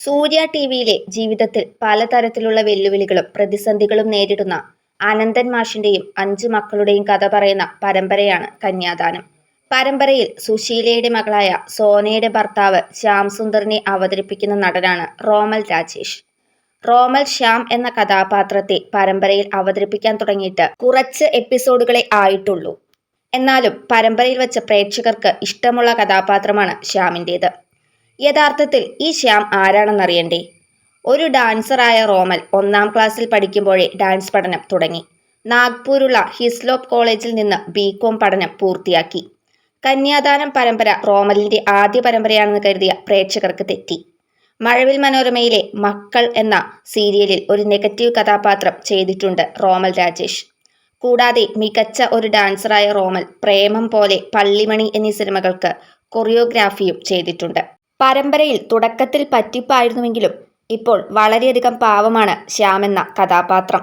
സൂര്യ T വിയിലെ ജീവിതത്തിൽ പലതരത്തിലുള്ള വെല്ലുവിളികളും പ്രതിസന്ധികളും നേരിടുന്ന അനന്തൻ മാഷിന്റെയും അഞ്ചു മക്കളുടെയും കഥ പറയുന്ന പരമ്പരയാണ് കന്യാദാനം. പരമ്പരയിൽ സുശീലയുടെ മകളായ സോനയുടെ ഭർത്താവ് ശ്യാം സുന്ദറിനെ അവതരിപ്പിക്കുന്ന നടനാണ് റോമൽ രാജേഷ്. റോമൽ ശ്യാം എന്ന കഥാപാത്രത്തെ പരമ്പരയിൽ അവതരിപ്പിക്കാൻ തുടങ്ങിയിട്ട് കുറച്ച് എപ്പിസോഡുകളെ ആയിട്ടുള്ളൂ. എന്നാലും പരമ്പരയിൽ വെച്ച പ്രേക്ഷകർക്ക് ഇഷ്ടമുള്ള കഥാപാത്രമാണ് ശ്യാമിന്റേത് യഥാർത്ഥത്തിൽ ഈ ശ്യാം ആരാണെന്നറിയണ്ടേ? ഒരു ഡാൻസറായ റോമൽ ഒന്നാം ക്ലാസ്സിൽ പഠിക്കുമ്പോഴേ ഡാൻസ് പഠനം തുടങ്ങി. നാഗ്പൂരുള്ള ഹിസ്ലോപ്പ് കോളേജിൽ നിന്ന് ബി കോം പഠനം പൂർത്തിയാക്കി. കന്യാദാനം പരമ്പര റോമലിന്റെ ആദ്യ പരമ്പരയാണെന്ന് കരുതിയ പ്രേക്ഷകർക്ക് തെറ്റി. മഴവിൽ മനോരമയിലെ മക്കൾ എന്ന സീരിയലിൽ ഒരു നെഗറ്റീവ് കഥാപാത്രം ചെയ്തിട്ടുണ്ട് റോമൽ രാജേഷ്. കൂടാതെ മികച്ച ഒരു ഡാൻസറായ റോമൽ പ്രേമം പോലെ പള്ളിമണി എന്നീ സിനിമകൾക്ക് കൊറിയോഗ്രാഫിയും ചെയ്തിട്ടുണ്ട്. പരമ്പരയിൽ തുടക്കത്തിൽ പറ്റിപ്പായിരുന്നുവെങ്കിലും ഇപ്പോൾ വളരെയധികം പാവമാണ് ശ്യാമെന്ന കഥാപാത്രം.